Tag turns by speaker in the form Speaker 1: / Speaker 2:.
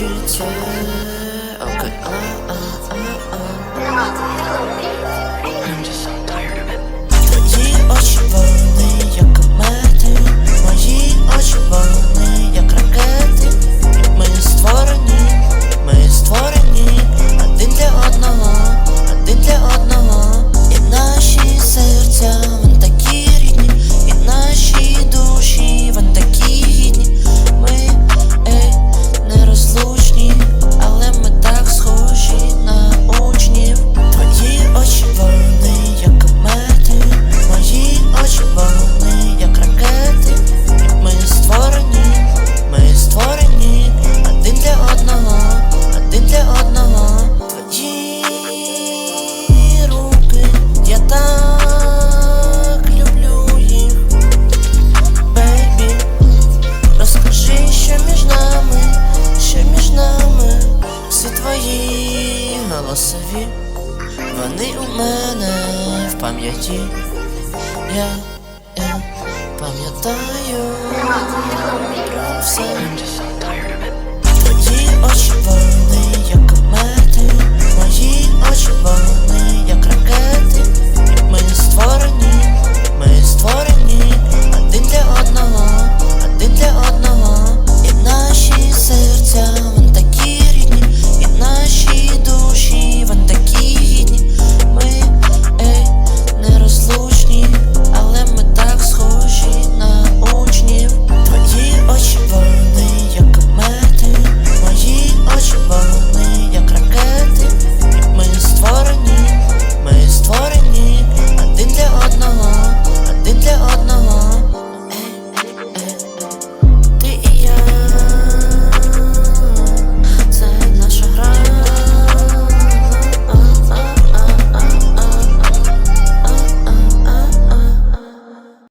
Speaker 1: Okay. Oh, голосові, вони у мене в пам'яті. Я, я пам'ятаю все.